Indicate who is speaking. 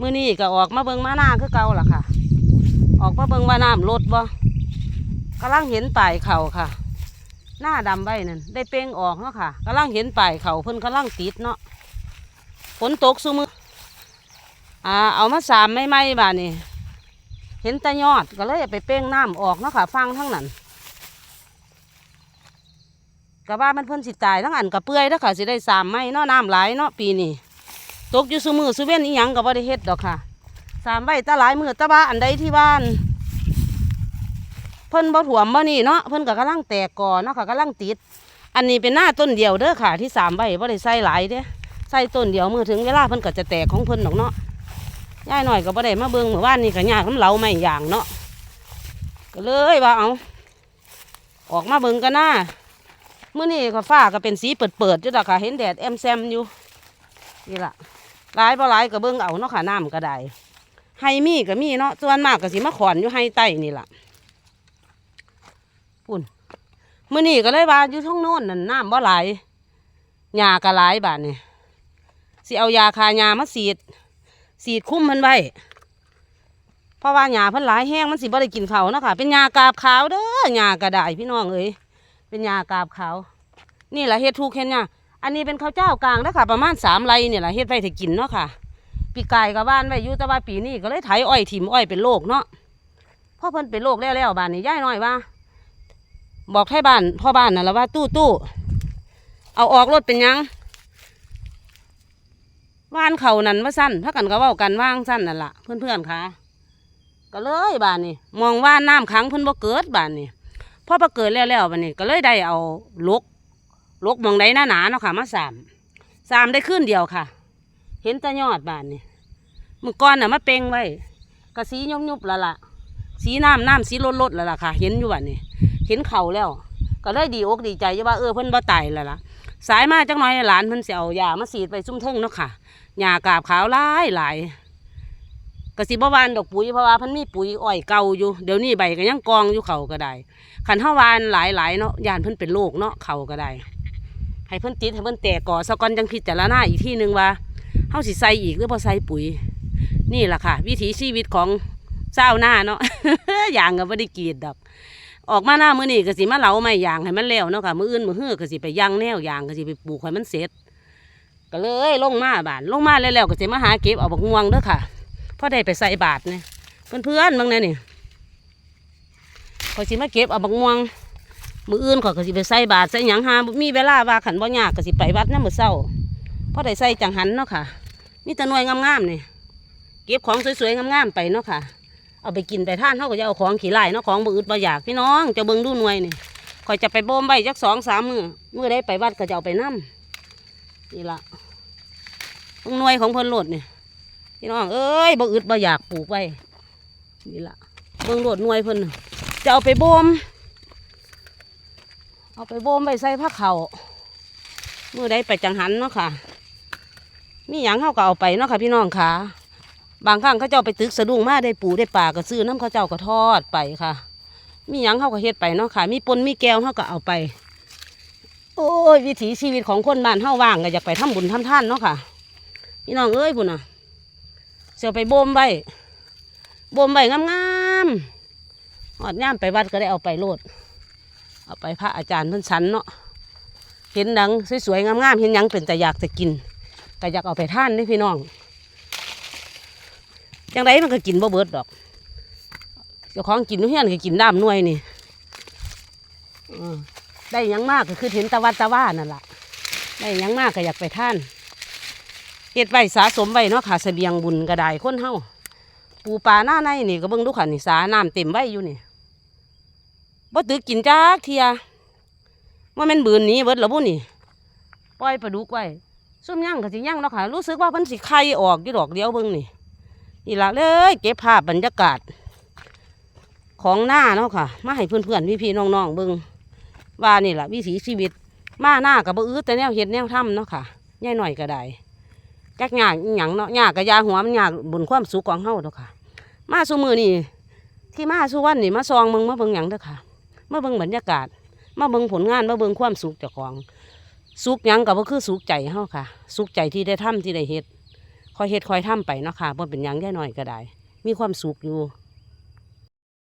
Speaker 1: มื้อนี้ก็ออกมาเบิ่งมาหน้าคือเก่าล่ะค่ะ ออกมาเบิ่งว่าน้ำลดบ่กำลังเห็นป่ายเข่าค่ะ หน้าดำไว้นั่นได้เป้งออกเนาะค่ะกำลังเห็นป่ายเข่าเพิ่นกำลังติดเนาะฝนตกซุมืออ่าเอามาสามไม่ไม่บานี่เห็นแต่ยอดก็เลยไปเป้งน้ำออกเนาะค่ะ ฟังทั้งนั้นก็ว่ามันเพิ่นสิตายทั้งอันกับเปื่อยแล้วค่ะสิได้สามไม่เนาะน้ำหลายเนาะปีนี้ ตกอยู่ซุมือซุเว้นอีหยังก็บ่ได้เฮ็ดดอกค่ะสามใบตาหลายมือตาบ้าอันใดที่บ้าน เพิ่นบ่ถ่วมบ่นี่เนาะเพิ่นก็กำลังแตกก่อเนาะค่ะกำลังติด อันนี้เป็นหน้าต้นเดียวเด้อค่ะ ที่สามใบบ่ได้ใส่หลายเด้ใส่ต้นเดียวมือถึงเวลาเพิ่นก็จะแตกของเพิ่นดอกเนาะย่ายหน่อยก็บ่ได้มาเบิ่งเมื่อวานนี่ก็ยากน้ำเหลาไม่อย่างเนาะก็เลยว่าเอาออกมาเบิ่งกันหน้าเมื้อนี้ก็ฟ้าก็เป็นสีเปิดๆอยู่ดอกค่ะ เห็นแดดแอมแซมอยู่นี่ล่ะ หลายบ่หลายก็เบิ่งเอาเนาะค่ะน้ำก็ได้ไฮมีก็มีเนาะส่วนมากก็สิมาขอนอยู่ไฮใต้นี่ล่ะปุ่นมื้อนี้ก็เลยว่าอยู่ท้องโน่นนั่นน้ำบ่ไหลายหญ้าก็หลายบาดนี่สิเอายาคาหญ้ามาฉีดฉีดคุ้มมันไว้เพราะว่าหญ้าเพิ่นหลายแห้งมันสิบ่ได้กินเขาเนาะค่ะ เป็นหญ้ากาบขาวเด้อหญ้ากระดายพี่น้องเอ้ยเป็นหญ้ากาบขาว นี่แหละเฮ็ดถูกเฮ็ดหญ้า อันนี้เป็นข้าวเจ้ากลางเด้อค่ะประมาณสามไร่นี่ยแหละเฮ็ดไว้ให้กินเนาะค่ะ ปีกายกับบ้านไว้อยู่แต่ว่าปีนี้ก็เลยไถอ้อยถิ่มอ้อยเป็นโรคเนาะพ่อเพิ่นเป็นโรคแล้วแล้วบ้านนี้ย่ายน้อยว่า บอกให้บ้านพ่อบ้านน่ะแล้วว่าตู้ตู้เอาออกรถเป็นยังว่านเขานั่นว่าสั้นถ้ากันก็ว้ากันว่างสั้นนั่นละเพื่อนเพื่อนๆค่ะ ก็เลยบ้านนี้มองว่าน้ำขังเพิ่นบ่เกิดบ้านนี้พอบ่เกิดแล้วแล้วบ้านนี้ก็เลยได้เอาลก ลกมองใดหน้าหนาเนาะค่ะ มาสามสามได้ขึ้นเดียวค่ะ เห็นต่ยอดบานนี่มือก้อนน่ะมาเป่งไว้กระสียุบยุบๆและล่ะสีน้ำน้ำสีลดลดและล่ะค่ะ เห็นอยู่บัดนี้เห็นเข่าแล้ว ก็เลยดีอกดีใจว่าเออเพิ่นบ่ตายแล้วล่ะสายมาจังน้อยหลานเพิ่นสิเอายามาสีดไปซุ่มเทิงเนาะค่ะหญ้ากาบขาวหลายหลายกะสิบ่หวานดอกปุ๋ยเพราะว่าเพิ่นมีปุ๋ยอ้อยเก่าอยู่เดี๋ยวนี้ใบก็ยังกองอยู่เขาก็ได้คันเฮาวานหลายหลายๆเนาะยานเพิ่นเป็นโรคเนาะเขาก็ได้ ให้เพิ่นติดให้เพิ่นแตกก่อซะกอนจังพิจารณาอีกที่หนึ่งว่าเฮาสิใส่อีกหรือพอใส่ปุ๋ย นี่แหละค่ะ วิถีชีวิตของเจ้าหน้าเนาะอย่างก็บ่ได้กีดดอก ออกมาหน้ามื้อนี้ก็สิมาเหลาไม้ยางให้มันแล้วเนาะค่ะมื้ออื่นมื้อฮื้อก็สิไปย่างแนวยางก็สิไปปลูกให้มันเสร็จก็เลยลงมาบานลงมาแล้วก็สิมาหาเก็บเอาบักม่วงเด้อค่ะพอได้ไปใส่บาตรเนี่ยเพื่อนๆบางแน่นี่ข้อสิมาเก็บเอาบักม่วง มื้ออื่นขอยก็สิไปใส่บาตรใส่หยังหามีเวลาว่าขันบ่ยากก็สิไปวัดนำมื้อเช้าพอได้ใส่จังหันเนาะค่ะมีแต่หน่วยงามๆนี่เก็บของสวยๆงามๆไปเนาะค่ะ เอาไปกินไปท่านเขาก็จะเอาของขี้ไล่เนาะของบ่อึดบ่อยากพี่น้องจะเบิ่งดูหน่วยนี่คอยจะไปโบมใบจักสองสามมือมือได้ไปวัดก็จะเอาไปนํนี่ละเบิ่งหน่วยของเพิ่นโลดนี่พี่น้องเอ้ยบ่อึดบ่อยากปลูกไว้นี่ละเบิ่งโหลดหน่วยเพิ่นน่ะจะเอาไปโบม เอาไปโบมไปใส่ผ้าเขาวมือได้ไปจังหันเนาะค่ะ มีหยังเขาก็เอาไปเนาะค่ะพี่น้องค่ะ บางครั้งเขาเจ้าไปตึกสะดุ้งมาได้ปูได้ปลาก็ซื้อน้ำเขาเจ้าก็ทอดไปค่ะ มีหยังเขาก็เฮ็ดไปเนาะค่ะ มีปนมีแก้วเขาก็เอาไป โอ้ยวิถีชีวิตของคนบ้านเฮาว่างก็อยากไปทำบุญทำท่านเนาะค่ะ พี่น้องเอ้ยบุญน่ะเสียไปโบมไว้โบมไว้งามๆหอดย่ามไปวัดก็ได้เอาไปโลด เอาไปพระอาจารย์เพิ่นชันเนาะเห็นหนังสวยๆงามๆเห็นยังเป็นแต่อยากจะกินก็อยากเอาไปท่านนี่พี่น้องจังไรมันก็กินบ่เบิดดอกเจ้าของกินเฮียนก็กินน้ำหน่วยนี่ได้ยังมากก็คือเห็นตะวันตะว่านั่นแหละได้ยังมากก็อยากไปท่านเฮ็ดไว้สะสมไว้เนาะค่ะเสบียงบุญก็ได้คนเฮาปูปลาหน้าในนี่ก็เบิ่งดูค่ะนี่สาน้ำเต็มไว้อยู่นี่ บ่ตึกกินจักเทียว่าแม่นบืนนี้เบิดแล้วบุนี่ปล่อยปลาดุกไว้ซุ่มย่างก็สิย่างเนาะค่ะรู้สึกว่าเพิ่นสิไข่ออกอยู่ดอกเดียวเบิ่งนี่นี่ละเลยเก็บภาพบรรยากาศ ของหน้าเนาะค่ะ มาให้เพื่อนๆพี่ๆน้องๆเบิ่งว่านี่ละวิถีชีวิต มาหน้ากับบ่อื้อแต่แนวเฮ็ดแนวทำเนาะค่ะย่ายหน่อยก็ได้จักยากหยังเนาะยากก็ยาหัวมันยากบุญความสุขของเฮาเนาะค่ะ มาซุมื้อนี่ที่มาซุวันนี่มาซองเบิ่งมาเบิ่งหยังเด้อค่ะ มาเบิ่งบรรยากาศ มาเบิ่งผลงานมาเบิ่งความสุขเจ้าของ สุขยังกับ่คือสุขใจเฮาค่ะ สุขใจที่ได้ทำที่ได้เฮ็ดคอยเฮ็ดคอยทำไปเนาะค่ะบ่เป็นหยังได้หน่อยก็ได้ มีความสุขอยู่